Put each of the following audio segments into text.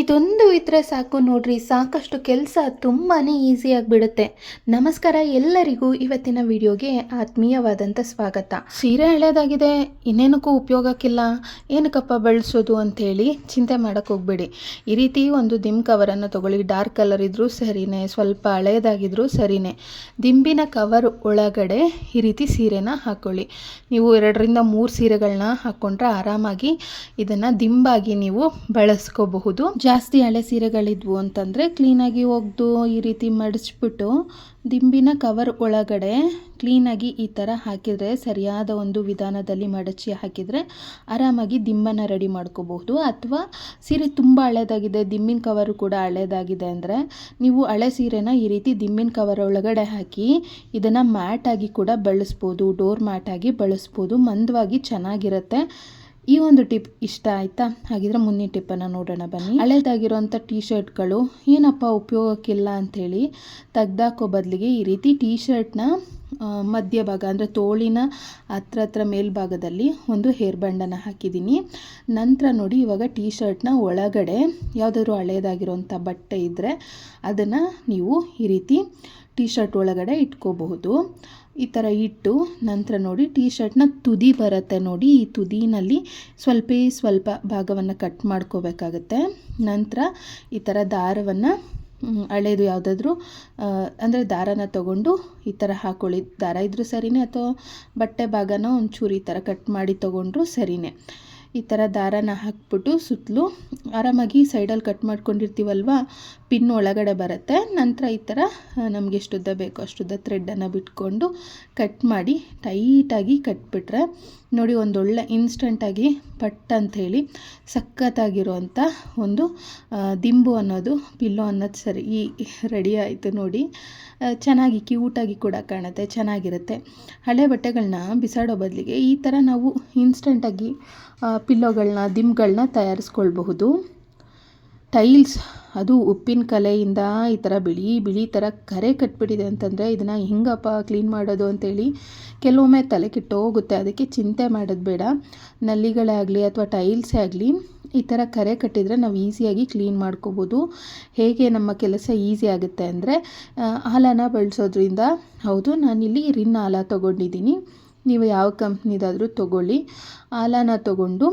ಇದೊಂದು ಇದ್ರೆ ಸಾಕು ನೋಡ್ರಿ, ಸಾಕಷ್ಟು ಕೆಲಸ ತುಂಬಾ ಈಸಿಯಾಗಿಬಿಡುತ್ತೆ ನಮಸ್ಕಾರ ಎಲ್ಲರಿಗೂ ಇವತ್ತಿನ ವಿಡಿಯೋಗೆ ಆತ್ಮೀಯವಾದಂಥ ಸ್ವಾಗತ. ಸೀರೆ ಹಳೇದಾಗಿದೆ, ಇನ್ನೇನಕ್ಕೂ ಉಪಯೋಗಕ್ಕಿಲ್ಲ, ಏನಕ್ಕಪ್ಪ ಬಳಸೋದು ಅಂಥೇಳಿ ಚಿಂತೆ ಮಾಡೋಕ್ಕೆ ಹೋಗ್ಬೇಡಿ. ಈ ರೀತಿ ಒಂದು ದಿಮ್ ಕವರನ್ನು ತೊಗೊಳ್ಳಿ ಡಾರ್ಕ್ ಕಲರ್ ಇದ್ದರೂ ಸರಿನೇ, ಸ್ವಲ್ಪ ಹಳೇದಾಗಿದ್ರೂ ಸರಿನೇ. ದಿಂಬಿನ ಕವರ್ ಒಳಗಡೆ ಈ ರೀತಿ ಸೀರೆನ ಹಾಕ್ಕೊಳ್ಳಿ ನೀವು ಎರಡರಿಂದ ಮೂರು ಸೀರೆಗಳನ್ನ ಹಾಕ್ಕೊಂಡ್ರೆ ಆರಾಮಾಗಿ ಇದನ್ನು ದಿಂಬಾಗಿ ನೀವು ಬಳಸ್ಕೋಬಹುದು. ಜಾಸ್ತಿ ಹಳೆ ಸೀರೆಗಳಿದ್ವು ಅಂತಂದರೆ ಕ್ಲೀನಾಗಿ ಒಗೆದು ಈ ರೀತಿ ಮಡಿಸ್ಬಿಟ್ಟು ದಿಂಬಿನ ಕವರ್ ಒಳಗಡೆ ಕ್ಲೀನಾಗಿ ಈ ಥರ ಹಾಕಿದರೆ, ಸರಿಯಾದ ಒಂದು ವಿಧಾನದಲ್ಲಿ ಮಡಚಿ ಹಾಕಿದರೆ ಆರಾಮಾಗಿ ದಿಂಬನ್ನು ರೆಡಿ ಮಾಡ್ಕೋಬಹುದು. ಅಥವಾ ಸೀರೆ ತುಂಬ ಹಳೆಯದಾಗಿದೆ ದಿಂಬಿನ ಕವರು ಕೂಡ ಹಳೆಯದಾಗಿದೆ ಅಂದರೆ ನೀವು ಹಳೆ ಸೀರೆನ ಈ ರೀತಿ ದಿಂಬಿನ ಕವರ್ ಒಳಗಡೆ ಹಾಕಿ ಇದನ್ನು ಮ್ಯಾಟಾಗಿ ಕೂಡ ಬಳಸ್ಬೋದು ಡೋರ್ ಮ್ಯಾಟಾಗಿ ಬಳಸ್ಬೋದು, ಮಂದವಾಗಿ ಚೆನ್ನಾಗಿರುತ್ತೆ. ಈ ಒಂದು ಟಿಪ್ ಇಷ್ಟ ಆಯಿತಾ? ಹಾಗಿದ್ರೆ ಮುಂದಿನ ಟಿಪ್ಪನ್ನು ನೋಡೋಣ ಬನ್ನಿ. ಹಳೇದಾಗಿರುವಂಥ ಟೀ ಶರ್ಟ್ಗಳು ಏನಪ್ಪ ಉಪಯೋಗಕ್ಕಿಲ್ಲ ಅಂಥೇಳಿ ತೆಗ್ದಾಕೋ ಬದಲಿಗೆ ಈ ರೀತಿ ಟೀ ಶರ್ಟ್ನ ಮಧ್ಯಭಾಗ ಅಂದರೆ ತೋಳಿನ ಹತ್ರ ಹತ್ರ ಮೇಲ್ಭಾಗದಲ್ಲಿ ಒಂದು ಹೇರ್ ಬ್ಯಾಂಡನ್ನು ಹಾಕಿದ್ದೀನಿ. ನಂತರ ನೋಡಿ ಇವಾಗ ಟೀ ಶರ್ಟ್ನ ಒಳಗಡೆ ಯಾವುದಾದ್ರೂ ಹಳೇದಾಗಿರುವಂಥ ಬಟ್ಟೆ ಇದ್ದರೆ ಅದನ್ನು ನೀವು ಈ ರೀತಿ ಟೀ ಶರ್ಟ್ ಒಳಗಡೆ ಇಟ್ಕೋಬಹುದು. ಈ ಥರ ಇಟ್ಟು ನಂತರ ನೋಡಿ ಟೀ ಶರ್ಟ್ನ ತುದಿ ಬರುತ್ತೆ ನೋಡಿ. ಈ ತುದಿನಲ್ಲಿ ಸ್ವಲ್ಪ ಸ್ವಲ್ಪ ಭಾಗವನ್ನು ಕಟ್ ಮಾಡ್ಕೋಬೇಕಾಗತ್ತೆ. ನಂತರ ಈ ಥರ ದಾರವನ್ನು ಹಳೇದು ಯಾವುದಾದ್ರೂ ಅಂದರೆ ದಾರನ ತಗೊಂಡು ಈ ಥರ ಹಾಕೊಳ್ಳಿ. ದಾರ ಇದ್ದರೂ ಸರಿಯೇ ಅಥವಾ ಬಟ್ಟೆ ಭಾಗನ ಒಂಚೂರು ಈ ಥರ ಕಟ್ ಮಾಡಿ ತೊಗೊಂಡ್ರೂ ಸರಿಯೇ ಈ ಥರ ದಾರನ ಹಾಕ್ಬಿಟ್ಟು ಸುತ್ತಲೂ ಆರಾಮಾಗಿ ಸೈಡಲ್ಲಿ ಕಟ್ ಮಾಡ್ಕೊಂಡಿರ್ತೀವಲ್ವ? ಪಿನ್ ಒಳಗಡೆ ಬರುತ್ತೆ. ನಂತರ ಈ ಥರ ನಮಗೆ ಎಷ್ಟುದ್ದ ಬೇಕೋ ಅಷ್ಟುದ್ದ ಥ್ರೆಡ್ಡನ್ನು ಬಿಟ್ಕೊಂಡು ಕಟ್ ಮಾಡಿ ಟೈಟಾಗಿ ಕಟ್ಬಿಟ್ರೆ, ನೋಡಿ ಒಂದೊಳ್ಳೆ ಇನ್ಸ್ಟಂಟಾಗಿ ಪಟ್ ಅಂಥೇಳಿ ಸಖತ್ತಾಗಿರುವಂಥ ಒಂದು ದಿಂಬು ಅನ್ನೋದು ಪಿಲ್ಲೋ ಅನ್ನೋದು ಸರಿ ಈ ರೆಡಿ ಆಯಿತು ನೋಡಿ. ಚೆನ್ನಾಗಿ ಕ್ಯೂಟಾಗಿ ಕೂಡ ಕಾಣುತ್ತೆ, ಚೆನ್ನಾಗಿರುತ್ತೆ. ಹಳೆ ಬಟ್ಟೆಗಳನ್ನ ಬಿಸಾಡೋ ಬದಲಿಗೆ ಈ ಥರ ನಾವು ಇನ್ಸ್ಟಂಟಾಗಿ ಪಿಲ್ಲೋಗಳನ್ನ ದಿಮ್ಗಳನ್ನ ತಯಾರಿಸ್ಕೊಳ್ಬಹುದು. ಟೈಲ್ಸ್, ಅದು ಉಪ್ಪಿನ ಕಲೆಯಿಂದ ಈ ಥರ ಬಿಳಿ ಬಿಳಿ ಥರ ಕರೆ ಕಟ್ಬಿಟ್ಟಿದೆ ಅಂತಂದರೆ ಇದನ್ನು ಹೆಂಗಪ್ಪ ಕ್ಲೀನ್ ಮಾಡೋದು ಅಂತೇಳಿ ಕೆಲವೊಮ್ಮೆ ತಲೆ ಹೋಗುತ್ತೆ ಅದಕ್ಕೆ ಚಿಂತೆ ಮಾಡೋದು ಬೇಡ. ನಲ್ಲಿಗಳೇ ಆಗಲಿ ಅಥವಾ ಟೈಲ್ಸೇ ಆಗಲಿ ಈ ಥರ ಕರೆ ಕಟ್ಟಿದರೆ ನಾವು ಈಸಿಯಾಗಿ ಕ್ಲೀನ್ ಮಾಡ್ಕೋಬೋದು. ಹೇಗೆ ನಮ್ಮ ಕೆಲಸ ಈಸಿ ಆಗುತ್ತೆ ಅಂದರೆ ಹಾಲನ್ನು ಬಳಸೋದ್ರಿಂದ. ಹೌದು, ನಾನಿಲ್ಲಿ ರಿನ್ ಹಾಲ ತೊಗೊಂಡಿದ್ದೀನಿ. ನೀವು ಯಾವ ಕಂಪ್ನಿದಾದರೂ ತೊಗೊಳ್ಳಿ. ಆಲಾನ ತೊಗೊಂಡು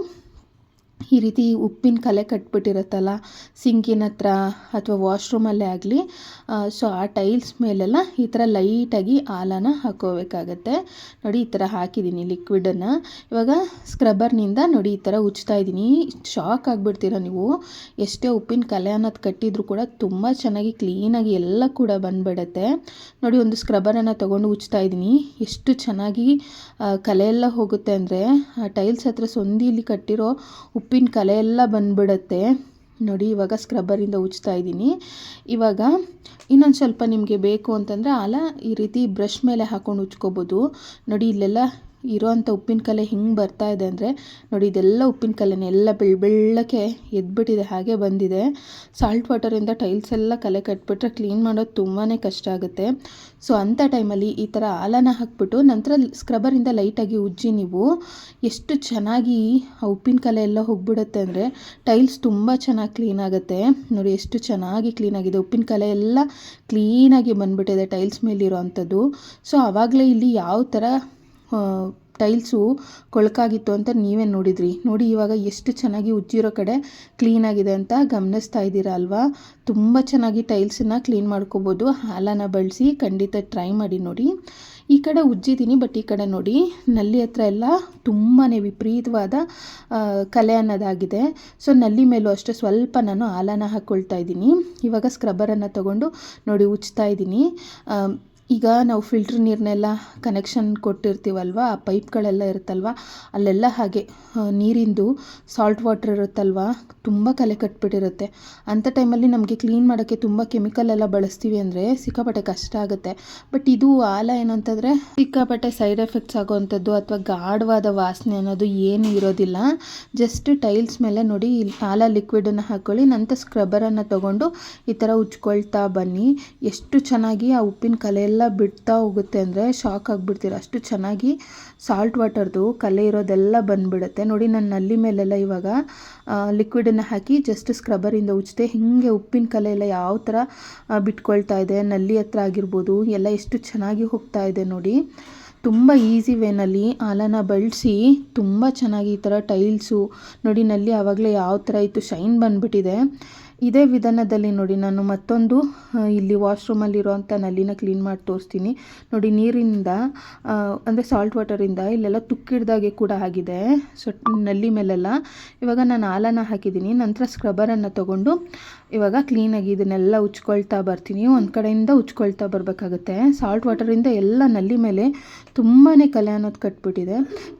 ಈ ರೀತಿ ಉಪ್ಪಿನ ಕಲೆ ಕಟ್ಬಿಟ್ಟಿರುತ್ತಲ್ಲ, ಸಿಂಕಿನ ಹತ್ರ ಅಥವಾ ವಾಶ್ರೂಮಲ್ಲೇ ಆಗಲಿ ಸೊ ಆ ಟೈಲ್ಸ್ ಮೇಲೆಲ್ಲ ಈ ಥರ ಲೈಟಾಗಿ ಹಾಲನ್ನ ಹಾಕೋಬೇಕಾಗತ್ತೆ. ನೋಡಿ, ಈ ಥರ ಹಾಕಿದ್ದೀನಿ ಲಿಕ್ವಿಡನ್ನು. ಇವಾಗ ಸ್ಕ್ರಬ್ಬರ್ನಿಂದ ನೋಡಿ, ಈ ಥರ ಉಜ್ತಾ ಇದ್ದೀನಿ. ಶಾಕ್ ಆಗಿಬಿಡ್ತೀರ ನೀವು. ಎಷ್ಟೇ ಉಪ್ಪಿನ ಕಲೆ ಅನ್ನೋದು ಕಟ್ಟಿದ್ರು ಕೂಡ ತುಂಬ ಚೆನ್ನಾಗಿ ಕ್ಲೀನಾಗಿ ಎಲ್ಲ ಕೂಡ ಬಂದ್ಬಿಡತ್ತೆ. ನೋಡಿ, ಒಂದು ಸ್ಕ್ರಬ್ಬರನ್ನು ತೊಗೊಂಡು ಉಜ್ತಾ ಇದ್ದೀನಿ. ಎಷ್ಟು ಚೆನ್ನಾಗಿ ಕಲೆ ಎಲ್ಲ ಹೋಗುತ್ತೆ ಅಂದರೆ, ಆ ಟೈಲ್ಸ್ ಹತ್ರ ಸೊಂದಿಲಿ ಕಟ್ಟಿರೋ ಉಪ್ಪಿನ ಕಲೆ ಎಲ್ಲ ಬಂದ್ಬಿಡತ್ತೆ. ನೋಡಿ, ಇವಾಗ ಸ್ಕ್ರಬ್ಬರಿಂದ ಉಜ್ತಾ ಇದ್ದೀನಿ. ಇವಾಗ ಇನ್ನೊಂದು ಸ್ವಲ್ಪ ನಿಮಗೆ ಬೇಕು ಅಂತಂದರೆ ಆಲ ಈ ರೀತಿ ಬ್ರಷ್ ಮೇಲೆ ಹಾಕ್ಕೊಂಡು ಉಜ್ಕೋಬೋದು. ನೋಡಿ, ಇಲ್ಲೆಲ್ಲ ಇರೋವಂಥ ಕಲೆ ಹಿಂಗೆ ಬರ್ತಾ ಇದೆ ಅಂದರೆ ನೋಡಿ, ಇದೆಲ್ಲ ಉಪ್ಪಿನ ಕಲೆನೇ ಎಲ್ಲ ಬೆಳ್, ಬೆಳ್ಳಕ್ಕೆ ಎದ್ಬಿಟ್ಟಿದೆ, ಹಾಗೆ ಬಂದಿದೆ. ಸಾಲ್ಟ್ ವಾಟರಿಂದ ಟೈಲ್ಸ್ ಎಲ್ಲ ಕಲೆ ಕಟ್ಬಿಟ್ರೆ ಕ್ಲೀನ್ ಮಾಡೋದು ತುಂಬಾ ಕಷ್ಟ ಆಗುತ್ತೆ. ಸೊ ಅಂಥ ಟೈಮಲ್ಲಿ ಈ ಥರ ಆಲನ ಹಾಕ್ಬಿಟ್ಟು ನಂತರ ಸ್ಕ್ರಬ್ಬರಿಂದ ಲೈಟಾಗಿ ಉಜ್ಜಿ ನೀವು ಎಷ್ಟು ಚೆನ್ನಾಗಿ ಆ ಉಪ್ಪಿನ ಕಲೆ ಎಲ್ಲ ಹೋಗ್ಬಿಡುತ್ತೆ ಅಂದರೆ ಟೈಲ್ಸ್ ತುಂಬ ಚೆನ್ನಾಗಿ ಕ್ಲೀನ್ ಆಗುತ್ತೆ. ನೋಡಿ, ಎಷ್ಟು ಚೆನ್ನಾಗಿ ಕ್ಲೀನಾಗಿದೆ ಉಪ್ಪಿನ ಕಲೆ ಎಲ್ಲ ಕ್ಲೀನಾಗಿ ಬಂದ್ಬಿಟ್ಟಿದೆ ಟೈಲ್ಸ್ ಮೇಲಿರೋ ಅಂಥದ್ದು ಸೊ ಆವಾಗಲೇ ಇಲ್ಲಿ ಯಾವ ಥರ ಟೈಲ್ಸು ಕೊಳಕಾಗಿತ್ತು ಅಂತ ನೀವೇ ನೋಡಿದ್ರಿ. ನೋಡಿ, ಇವಾಗ ಎಷ್ಟು ಚೆನ್ನಾಗಿ ಉಜ್ಜಿರೋ ಕಡೆ ಕ್ಲೀನಾಗಿದೆ ಅಂತ ಗಮನಿಸ್ತಾ ಇದ್ದೀರಾ ಅಲ್ವಾ? ತುಂಬ ಚೆನ್ನಾಗಿ ಟೈಲ್ಸನ್ನು ಕ್ಲೀನ್ ಮಾಡ್ಕೋಬೋದು. ಹಾಲನ್ನು ಬಳಸಿ ಖಂಡಿತ ಟ್ರೈ ಮಾಡಿ ನೋಡಿ. ಈ ಕಡೆ ಉಜ್ಜಿದ್ದೀನಿ, ಬಟ್ ಈ ಕಡೆ ನೋಡಿ, ನಲ್ಲಿ ಹತ್ರ ಎಲ್ಲ ತುಂಬಾ ವಿಪರೀತವಾದ ಕಲೆ ಅನ್ನೋದಾಗಿದೆ. ಸೊ, ನಲ್ಲಿ ಮೇಲೂ ಅಷ್ಟೇ ಸ್ವಲ್ಪ ನಾನು ಹಾಲನ್ನು ಹಾಕ್ಕೊಳ್ತಾ ಇದ್ದೀನಿ. ಇವಾಗ ಸ್ಕ್ರಬ್ಬರನ್ನು ತೊಗೊಂಡು ನೋಡಿ ಉಜ್ತಾ ಇದ್ದೀನಿ. ಈಗ ನಾವು ಫಿಲ್ಟ್ರ್ ನೀರನ್ನೆಲ್ಲ ಕನೆಕ್ಷನ್ ಕೊಟ್ಟಿರ್ತೀವಲ್ವ? ಆ ಪೈಪ್ಗಳೆಲ್ಲ ಇರುತ್ತಲ್ವ? ಅಲ್ಲೆಲ್ಲ ಹಾಗೆ ನೀರಿಂದು ಸಾಲ್ಟ್ ವಾಟ್ರ್ ಇರುತ್ತಲ್ವ? ತುಂಬ ಕಲೆ ಕಟ್ಬಿಟ್ಟಿರುತ್ತೆ. ಅಂಥ ಟೈಮಲ್ಲಿ ನಮಗೆ ಕ್ಲೀನ್ ಮಾಡೋಕ್ಕೆ ತುಂಬ ಕೆಮಿಕಲ್ ಎಲ್ಲ ಬಳಸ್ತೀವಿ ಅಂದರೆ ಸಿಕ್ಕಾಪಟ್ಟೆ ಕಷ್ಟ ಆಗುತ್ತೆ. ಬಟ್ ಇದು ಆಲ ಏನಂತಂದರೆ ಸಿಕ್ಕಾಪಟ್ಟೆ ಸೈಡ್ ಎಫೆಕ್ಟ್ಸ್ ಆಗೋವಂಥದ್ದು ಅಥವಾ ಗಾಢವಾದ ವಾಸನೆ ಅನ್ನೋದು ಏನು ಇರೋದಿಲ್ಲ. ಜಸ್ಟ್ ಟೈಲ್ಸ್ ಮೇಲೆ ನೋಡಿ ಆಲ ಲಿಕ್ವಿಡನ್ನು ಹಾಕ್ಕೊಳ್ಳಿ ನಂತರ ಸ್ಕ್ರಬ್ಬರನ್ನು ತೊಗೊಂಡು ಈ ಥರ ಉಜ್ಕೊಳ್ತಾ ಬನ್ನಿ. ಎಷ್ಟು ಚೆನ್ನಾಗಿ ಆ ಉಪ್ಪಿನ ಕಲೆ ಎಲ್ಲ ಬಿಡ್ತಾ ಹೋಗುತ್ತೆ ಅಂದರೆ ಶಾಕ್ ಆಗಿಬಿಡ್ತೀರ. ಅಷ್ಟು ಚೆನ್ನಾಗಿ ಸಾಲ್ಟ್ ವಾಟರ್ದು ಕಲೆ ಇರೋದೆಲ್ಲ ಬಂದುಬಿಡುತ್ತೆ. ನೋಡಿ ನಾನು ನಲ್ಲಿ ಮೇಲೆಲ್ಲ ಇವಾಗ ಲಿಕ್ವಿಡನ್ನು ಹಾಕಿ ಜಸ್ಟ್ ಸ್ಕ್ರಬ್ಬರಿಂದ ಉಜ್ಜಿದೆ ಹೀಗೆ ಉಪ್ಪಿನ ಕಲೆ ಎಲ್ಲ ಯಾವ ಥರ ಬಿಟ್ಕೊಳ್ತಾ ಇದೆ. ನಲ್ಲಿ ಹತ್ರ ಆಗಿರ್ಬೋದು, ಎಲ್ಲ ಎಷ್ಟು ಚೆನ್ನಾಗಿ ಹೋಗ್ತಾ ಇದೆ ನೋಡಿ. ತುಂಬ ಈಸಿ ವೇನಲ್ಲಿ ಹಾಲನ್ನು ಬಳಸಿ ತುಂಬ ಚೆನ್ನಾಗಿ ಈ ಥರ ಟೈಲ್ಸು ನೋಡಿ ನಲ್ಲಿ ಆವಾಗಲೇ ಯಾವ ಥರ ಇತ್ತು ಶೈನ್ ಬಂದುಬಿಟ್ಟಿದೆ. ಇದೇ ವಿಧಾನದಲ್ಲಿ ನೋಡಿ, ನಾನು ಮತ್ತೊಂದು ಇಲ್ಲಿ ವಾಶ್ರೂಮಲ್ಲಿರೋವಂಥ ನಲ್ಲಿನ ಕ್ಲೀನ್ ಮಾಡಿ ತೋರಿಸ್ತೀನಿ. ನೋಡಿ, ನೀರಿಂದ ಅಂದರೆ ಸಾಲ್ಟ್ ವಾಟರಿಂದ ಇಲ್ಲೆಲ್ಲ ತುಕ್ಕಿಡ್ದಾಗೆ ಕೂಡ ಆಗಿದೆ. ಸೊ ನಲ್ಲಿ ಮೇಲೆಲ್ಲ. ಇವಾಗ ನಾನು ಹಾಲನ್ನು ಹಾಕಿದ್ದೀನಿ. ನಂತರ ಸ್ಕ್ರಬ್ಬರನ್ನು ತೊಗೊಂಡು ಇವಾಗ ಕ್ಲೀನಾಗಿ ಇದನ್ನೆಲ್ಲ ಉಚ್ಕೊಳ್ತಾ ಬರ್ತೀನಿ. ಒಂದು ಕಡೆಯಿಂದ ಉಚ್ಕೊಳ್ತಾ ಬರಬೇಕಾಗತ್ತೆ. ಸಾಲ್ಟ್ ವಾಟರಿಂದ ಎಲ್ಲ ನಲ್ಲಿ ಮೇಲೆ ತುಂಬಾ ಕಲೆ ಅನ್ನೋದು ಕಟ್ಬಿಟ್ಟಿದೆ.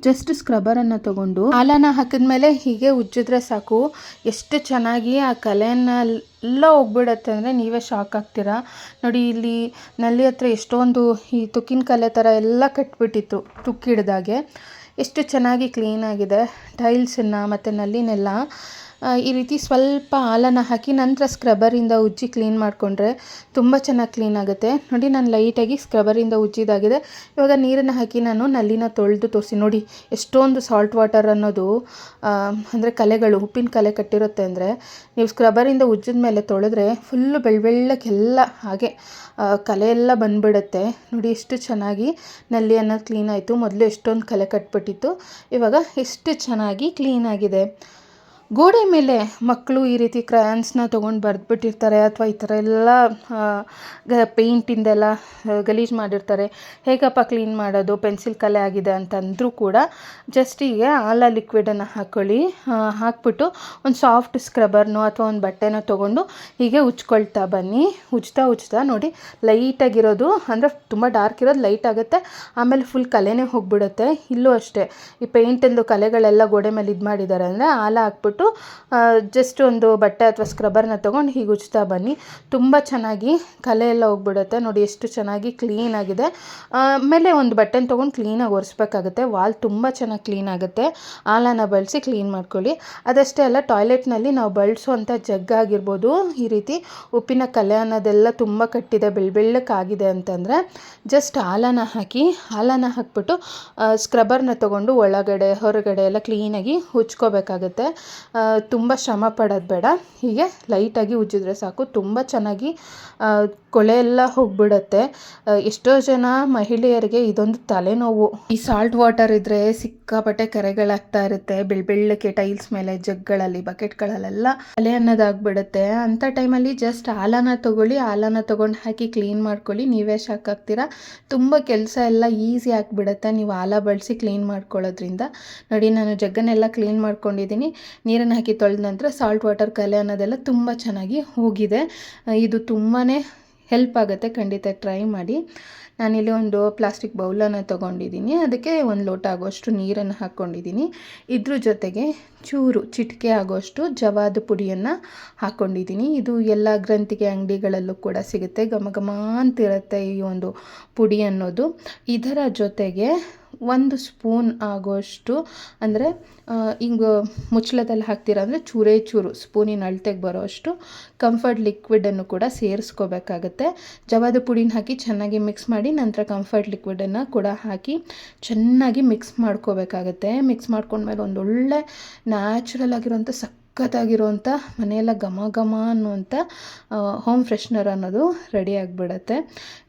ಜಸ್ಟ್ ಸ್ಕ್ರಬ್ಬರನ್ನು ತೊಗೊಂಡು ಹಾಕಿದ ಹಾಕಿದ್ಮೇಲೆ ಹೀಗೆ ಉಜ್ಜಿದ್ರೆ ಸಾಕು. ಎಷ್ಟು ಚೆನ್ನಾಗಿ ಆ ಕಲೆಯನ್ನು ಎಲ್ಲ ಹೋಗ್ಬಿಡತ್ತೆ ಅಂದರೆ ನೀವೇ ಶಾಕ್ ಆಗ್ತೀರಾ. ನೋಡಿ ಇಲ್ಲಿ ನಲ್ಲಿ ಹತ್ರ ಎಷ್ಟೊಂದು ಈ ತುಕ್ಕಿನ ಕಲೆ ಥರ ಎಲ್ಲ ಕಟ್ಬಿಟ್ಟಿತ್ತು ತುಕ್ಕಿಡ್ದಾಗೆ. ಎಷ್ಟು ಚೆನ್ನಾಗಿ ಕ್ಲೀನಾಗಿದೆ ಟೈಲ್ಸನ್ನು ಮತ್ತು ನಲ್ಲಿನೆಲ್ಲ. ಈ ರೀತಿ ಸ್ವಲ್ಪ ಹಾಲನ್ನು ಹಾಕಿ ನಂತರ ಸ್ಕ್ರಬ್ಬರಿಂದ ಉಜ್ಜಿ ಕ್ಲೀನ್ ಮಾಡಿಕೊಂಡ್ರೆ ತುಂಬ ಚೆನ್ನಾಗಿ ಕ್ಲೀನ್ ಆಗುತ್ತೆ. ನೋಡಿ, ನಾನು ಲೈಟಾಗಿ ಸ್ಕ್ರಬ್ಬರಿಂದ ಉಜ್ಜಿದಾಗಿದೆ. ಇವಾಗ ನೀರನ್ನು ಹಾಕಿ ನಾನು ನಲ್ಲಿನ ತೊಳೆದು ತೋರಿಸಿ, ನೋಡಿ ಎಷ್ಟೊಂದು ಸಾಲ್ಟ್ ವಾಟರ್ ಅನ್ನೋದು ಅಂದರೆ ಕಲೆಗಳು, ಉಪ್ಪಿನ ಕಲೆ ಕಟ್ಟಿರುತ್ತೆ ಅಂದರೆ ನೀವು ಸ್ಕ್ರಬ್ಬರಿಂದ ಉಜ್ಜಿದ ಮೇಲೆ ತೊಳೆದ್ರೆ ಫುಲ್ಲು ಬೆಳ್ಳ ಬೆಳ್ಳಕ್ಕೆಲ್ಲ ಹಾಗೆ ಕಲೆ ಎಲ್ಲ ಬಂದ್ಬಿಡುತ್ತೆ. ನೋಡಿ ಎಷ್ಟು ಚೆನ್ನಾಗಿ ನಲ್ಲಿ ಅನ್ನೋದು ಕ್ಲೀನ್ ಆಯಿತು. ಮೊದಲು ಎಷ್ಟೊಂದು ಕಲೆ ಕಟ್ಬಿಟ್ಟಿತ್ತು. ಇವಾಗ ಎಷ್ಟು ಚೆನ್ನಾಗಿ ಕ್ಲೀನ್ ಆಗಿದೆ. ಗೋಡೆ ಮೇಲೆ ಮಕ್ಕಳು ಈ ರೀತಿ ಕ್ರಯಾನ್ಸ್ನ ತೊಗೊಂಡು ಬರೆದ್ಬಿಟ್ಟಿರ್ತಾರೆ ಅಥವಾ ಈ ಥರ ಎಲ್ಲ ಗ ಪೇಂಟಿಂದೆಲ್ಲ ಗಲೀಜು ಮಾಡಿರ್ತಾರೆ. ಹೇಗಪ್ಪ ಕ್ಲೀನ್ ಮಾಡೋದು? ಪೆನ್ಸಿಲ್ ಕಲೆ ಆಗಿದೆ ಅಂತಂದರೂ ಕೂಡ ಜಸ್ಟ್ ಹೀಗೆ ಆಲ ಲಿಕ್ವಿಡನ್ನು ಹಾಕ್ಕೊಳ್ಳಿ ಹಾಕ್ಬಿಟ್ಟು ಒಂದು ಸಾಫ್ಟ್ ಸ್ಕ್ರಬ್ಬರ್ನೋ ಅಥವಾ ಒಂದು ಬಟ್ಟೆನೋ ತೊಗೊಂಡು ಹೀಗೆ ಉಚ್ಕೊಳ್ತಾ ಬನ್ನಿ. ಉಜ್ತಾ ಉಜ್ತಾ ನೋಡಿ ಲೈಟಾಗಿರೋದು ಅಂದರೆ ತುಂಬ ಡಾರ್ಕ್ ಇರೋದು ಲೈಟ್ ಆಗುತ್ತೆ. ಆಮೇಲೆ ಫುಲ್ ಕಲೆನೇ ಹೋಗ್ಬಿಡುತ್ತೆ. ಇಲ್ಲೂ ಅಷ್ಟೇ ಈ ಪೇಂಟಿಂದು ಕಲೆಗಳೆಲ್ಲ ಗೋಡೆ ಮೇಲೆ ಇದು ಮಾಡಿದ್ದಾರೆ ಅಂದರೆ ಆಲ ಹಾಕ್ಬಿಟ್ಟು ಜಸ್ಟ್ ಒಂದು ಬಟ್ಟೆ ಅಥವಾ ಸ್ಕ್ರಬ್ಬರ್ನ ತೊಗೊಂಡು ಹೀಗೆ ಉಜ್ತಾ ಬನ್ನಿ. ತುಂಬ ಚೆನ್ನಾಗಿ ಕಲೆ ಎಲ್ಲ ಹೋಗ್ಬಿಡುತ್ತೆ. ನೋಡಿ ಎಷ್ಟು ಚೆನ್ನಾಗಿ ಕ್ಲೀನ್ ಆಗಿದೆ. ಆಮೇಲೆ ಒಂದು ಬಟ್ಟೆನ ತೊಗೊಂಡು ಕ್ಲೀನಾಗಿ ಒರೆಸ್ಬೇಕಾಗುತ್ತೆ. ವಾಲ್ ತುಂಬ ಚೆನ್ನಾಗಿ ಕ್ಲೀನ್ ಆಗುತ್ತೆ. ಆಲನ ಬಳಸಿ ಕ್ಲೀನ್ ಮಾಡ್ಕೊಳ್ಳಿ. ಅದಷ್ಟೇ ಅಲ್ಲ ಟಾಯ್ಲೆಟ್ನಲ್ಲಿ ನಾವು ಬಳಸುವಂಥ ಜಗ್ ಆಗಿರ್ಬೋದು, ಈ ರೀತಿ ಉಪ್ಪಿನ ಕಲೆ ಅನ್ನೋದೆಲ್ಲ ತುಂಬ ಕಟ್ಟಿದೆ. ಬೆಳ್ಬೆಳ್ಳಕ್ಕಾಗಿದೆ ಅಂತಂದರೆ ಜಸ್ಟ್ ಹಾಲನ್ನು ಹಾಕಿ ಹಾಲನ್ನು ಹಾಕ್ಬಿಟ್ಟು ಸ್ಕ್ರಬ್ಬರ್ನ ತೊಗೊಂಡು ಒಳಗಡೆ, ಹೊರಗಡೆ ಎಲ್ಲ ಕ್ಲೀನಾಗಿ ಉಜ್ಕೋಬೇಕಾಗುತ್ತೆ. ತುಂಬ ಶ್ರಮ ಪಡೋದು ಬೇಡ. ಹೀಗೆ ಲೈಟಾಗಿ ಉಜ್ಜಿದ್ರೆ ಸಾಕು. ತುಂಬ ಚೆನ್ನಾಗಿ ಕೊಳೆ ಎಲ್ಲ ಹೋಗ್ಬಿಡತ್ತೆ. ಎಷ್ಟೋ ಜನ ಮಹಿಳೆಯರಿಗೆ ಇದೊಂದು ತಲೆನೋವು. ಈ ಸಾಲ್ಟ್ ವಾಟರ್ ಇದ್ದರೆ ಸಿಕ್ಕಾಪಟ್ಟೆ ಕರೆಗಳಾಗ್ತಾ ಇರುತ್ತೆ. ಬೆಳ್ ಬೆಳ್ಳಕ್ಕೆ ಟೈಲ್ಸ್ ಮೇಲೆ, ಜಗ್ಗಳಲ್ಲಿ ಬಕೆಟ್ಗಳಲ್ಲೆಲ್ಲ ಕಲೆ ಅನ್ನೋದಾಗ್ಬಿಡುತ್ತೆ. ಅಂಥ ಟೈಮಲ್ಲಿ ಜಸ್ಟ್ ಹಾಲನ ತಗೊಳ್ಳಿ ಹಾಲನ ತೊಗೊಂಡು ಹಾಕಿ ಕ್ಲೀನ್ ಮಾಡ್ಕೊಳ್ಳಿ. ನೀವೇ ಶಾಕ್ ಆಗ್ತೀರಾ ತುಂಬ ಕೆಲಸ ಎಲ್ಲ ಈಸಿ ಆಗಿಬಿಡುತ್ತೆ ನೀವು ಹಾಲ ಬಳಸಿ ಕ್ಲೀನ್ ಮಾಡ್ಕೊಳ್ಳೋದ್ರಿಂದ. ನೋಡಿ, ನಾನು ಜಗ್ಗನ್ನೆಲ್ಲ ಕ್ಲೀನ್ ಮಾಡ್ಕೊಂಡಿದ್ದೀನಿ. ನೀರನ್ನು ಹಾಕಿ ತೊಳೆದ ನಂತರ ಸಾಲ್ಟ್ ವಾಟರ್ ಕಲೆ ಅನ್ನೋದೆಲ್ಲ ತುಂಬ ಚೆನ್ನಾಗಿ ಹೋಗಿದೆ. ಇದು ತುಂಬಾ ಹೆಲ್ಪ್ ಆಗುತ್ತೆ, ಖಂಡಿತ ಟ್ರೈ ಮಾಡಿ. ನಾನಿಲ್ಲಿ ಒಂದು ಪ್ಲಾಸ್ಟಿಕ್ ಬೌಲನ್ನು ತೊಗೊಂಡಿದ್ದೀನಿ. ಅದಕ್ಕೆ ಒಂದು ಲೋಟ ಆಗೋಷ್ಟು ನೀರನ್ನು ಹಾಕ್ಕೊಂಡಿದ್ದೀನಿ. ಇದ್ರ ಜೊತೆಗೆ ಚೂರು ಚಿಟಿಕೆ ಆಗೋಷ್ಟು ಜವಾದ ಪುಡಿಯನ್ನು ಹಾಕ್ಕೊಂಡಿದ್ದೀನಿ. ಇದು ಎಲ್ಲ ಗ್ರಂಥಿಗೆ, ಅಂಗಡಿಗಳಲ್ಲೂ ಕೂಡ ಸಿಗುತ್ತೆ. ಘಮ ಘಮ ಅಂತಿರುತ್ತೆ ಈ ಒಂದು ಪುಡಿ ಅನ್ನೋದು. ಇದರ ಜೊತೆಗೆ ಒಂದು ಸ್ಪೂನ್ ಆಗೋಷ್ಟು, ಅಂದರೆ ಹಿಂಗೆ ಮುಚ್ಚಳದಲ್ಲಿ ಹಾಕ್ತೀರಾ ಅಂದರೆ ಚೂರೇ ಚೂರು ಸ್ಪೂನಿನ ಅಳತೆಗೆ ಬರೋಷ್ಟು ಕಂಫರ್ಟ್ ಲಿಕ್ವಿಡನ್ನು ಕೂಡ ಸೇರಿಸ್ಕೋಬೇಕಾಗತ್ತೆ. ಜವಾದ ಪುಡಿನ ಹಾಕಿ ಚೆನ್ನಾಗಿ ಮಿಕ್ಸ್ ಮಾಡಿ ನಂತರ ಕಂಫರ್ಟ್ ಲಿಕ್ವಿಡನ್ನು ಕೂಡ ಹಾಕಿ ಚೆನ್ನಾಗಿ ಮಿಕ್ಸ್ ಮಾಡ್ಕೋಬೇಕಾಗತ್ತೆ. ಮಿಕ್ಸ್ ಮಾಡ್ಕೊಂಡ್ಮೇಲೆ ಒಂದೊಳ್ಳೆ ನ್ಯಾಚುರಲ್ ಆಗಿರೋಂಥ ಸಖತ್ತಾಗಿರೋಂಥ ಮನೆಯೆಲ್ಲ ಘಮ ಘಮ ಅನ್ನುವಂಥ ಹೋಮ್ ಫ್ರೆಶ್ನರ್ ಅನ್ನೋದು ರೆಡಿ ಆಗಿಬಿಡತ್ತೆ.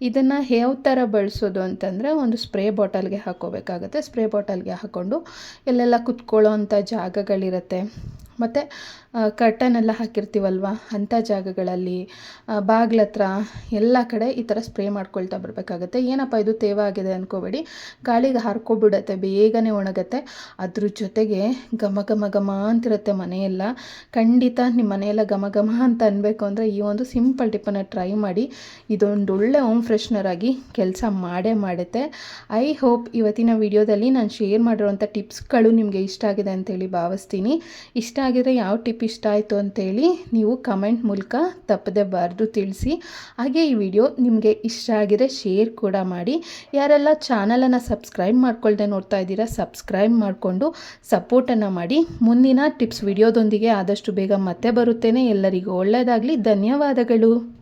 ಇದನ್ನು ಯಾವ ಥರ ಬಳಸೋದು ಅಂತಂದರೆ ಒಂದು ಸ್ಪ್ರೇ ಬಾಟಲ್ಗೆ ಹಾಕೋಬೇಕಾಗತ್ತೆ. ಸ್ಪ್ರೇ ಬಾಟಲ್ಗೆ ಹಾಕ್ಕೊಂಡು ಎಲ್ಲೆಲ್ಲ ಕುತ್ಕೊಳ್ಳೋ ಅಂಥ ಜಾಗಗಳಿರುತ್ತೆ. ಮತ್ತು ಕರ್ಟನ್ ಎಲ್ಲ ಹಾಕಿರ್ತೀವಲ್ವ? ಅಂಥ ಜಾಗಗಳಲ್ಲಿ ಬಾಗ್ಲತ್ರ ಎಲ್ಲ ಕಡೆ ಈ ಥರ ಸ್ಪ್ರೇ ಮಾಡ್ಕೊಳ್ತಾ ಬರಬೇಕಾಗತ್ತೆ. ಏನಪ್ಪ ಇದು ತೇವ ಆಗಿದೆ ಅಂದ್ಕೋಬೇಡಿ ಗಾಳಿಗೆ ಹಾರ್ಕೊಬಿಡತ್ತೆ, ಬೇಗನೆ ಒಣಗತ್ತೆ. ಅದ್ರ ಜೊತೆಗೆ ಘಮ ಘಮ ಘಮ ಅಂತಿರುತ್ತೆ ಮನೆಯೆಲ್ಲ. ಖಂಡಿತ ನಿಮ್ಮ ಮನೆಯೆಲ್ಲ ಘಮ ಘಮ ಅಂತ ಅನ್ಬೇಕು ಅಂದರೆ ಈ ಒಂದು ಸಿಂಪಲ್ ಟಿಪ್ಪನ್ನು ಟ್ರೈ ಮಾಡಿ. ಇದೊಂದು ಒಳ್ಳೆ ಹೋಮ್ ಫ್ರೆಶ್ನರ್ ಆಗಿ ಕೆಲಸ ಮಾಡೇ ಮಾಡುತ್ತೆ. ಐ ಹೋಪ್ ಇವತ್ತಿನ ವಿಡಿಯೋದಲ್ಲಿ ನಾನು ಶೇರ್ ಮಾಡಿರೋಂಥ ಟಿಪ್ಸ್ಗಳು ನಿಮಗೆ ಇಷ್ಟ ಆಗಿದೆ ಅಂತೇಳಿ ಭಾವಿಸ್ತೀನಿ. ಇಷ್ಟ ಆಗಿದ್ರೆ ಯಾವ ಟಿಪ್ ಇಷ್ಟ ಆಯಿತು ಅಂತೇಳಿ ನೀವು ಕಮೆಂಟ್ ಮೂಲಕ ತಪ್ಪದೆ ಬಾರ್ದು ತಿಳಿಸಿ. ಹಾಗೆ ಈ ವಿಡಿಯೋ ನಿಮಗೆ ಇಷ್ಟ ಆಗಿದೆ ಶೇರ್ ಕೂಡ ಮಾಡಿ. ಯಾರೆಲ್ಲ ಚಾನಲನ್ನು ಸಬ್ಸ್ಕ್ರೈಬ್ ಮಾಡ್ಕೊಳ್ದೆ ನೋಡ್ತಾ ಇದ್ದೀರಾ, ಸಬ್ಸ್ಕ್ರೈಬ್ ಮಾಡಿಕೊಂಡು ಸಪೋರ್ಟನ್ನು ಮಾಡಿ. ಮುಂದಿನ ಟಿಪ್ಸ್ ವಿಡಿಯೋದೊಂದಿಗೆ ಆದಷ್ಟು ಬೇಗ ಮತ್ತೆ ಬರುತ್ತೇನೆ. ಎಲ್ಲರಿಗೂ ಒಳ್ಳೆಯದಾಗಲಿ. ಧನ್ಯವಾದಗಳು.